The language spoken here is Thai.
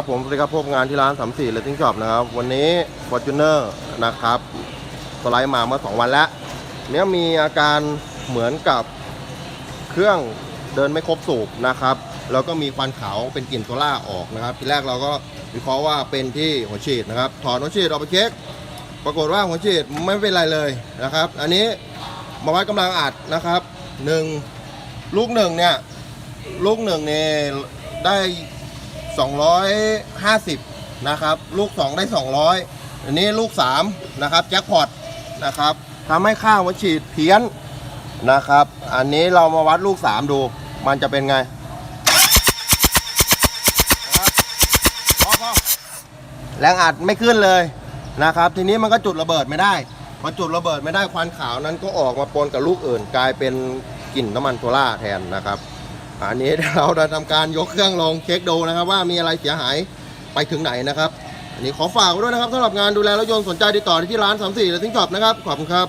ครับผมสวัสดีครับพบงานที่ร้าน34 l e t t i n g Shop นะครับ วันนี้ Fortuner นะครับสไลด์มาเมื่อ 2 วันแล้วเนี้ยมีอาการเหมือนกับเครื่องเดินไม่ครบสูบนะครับ แล้วก็มีควันขาวเป็นกลิ่นโซล่าออกนะครับ ทีแรกเราก็วิเคราะห์ว่าเป็นที่หัวฉีดนะครับ ถอดหัวฉีดออกไปเช็ค ปรากฏว่าหัวฉีดไม่เป็นไรเลยนะครับ อันนี้มาวัดกำลังอัดนะครับหนึ่งลูกหนึ่งเนี่ยลูกหนึ่งเนี่ยได้ 250 นะครับ ลูก 2 ได้ 200 อันนี้ลูก 3 นะครับแจ็คพอตนะครับทำให้ค่าหัวฉีดเพี้ยนนะครับ อันนี้เรามาวัดลูก 3 ดู มันจะเป็นไงแรงอัดไม่ขึ้นเลยนะครับ ทีนี้มันก็จุดระเบิดไม่ได้พอจุดระเบิดไม่ได้ควันขาวนั้นก็ออกมาปนกับลูกอื่น กลายเป็นกลิ่นน้ำมันโซล่าแทนนะครับ อันนี้เราจะทำการยกเครื่องลองเช็คดูนะครับ ว่ามีอะไรเสียหายไปถึงไหนนะครับ อันนี้ขอฝากไว้ด้วยนะครับสำหรับงานดูแลรถยนต์สนใจติดต่อที่ร้าน 34และทิ้งจอบนะครับ ขอบคุณครับ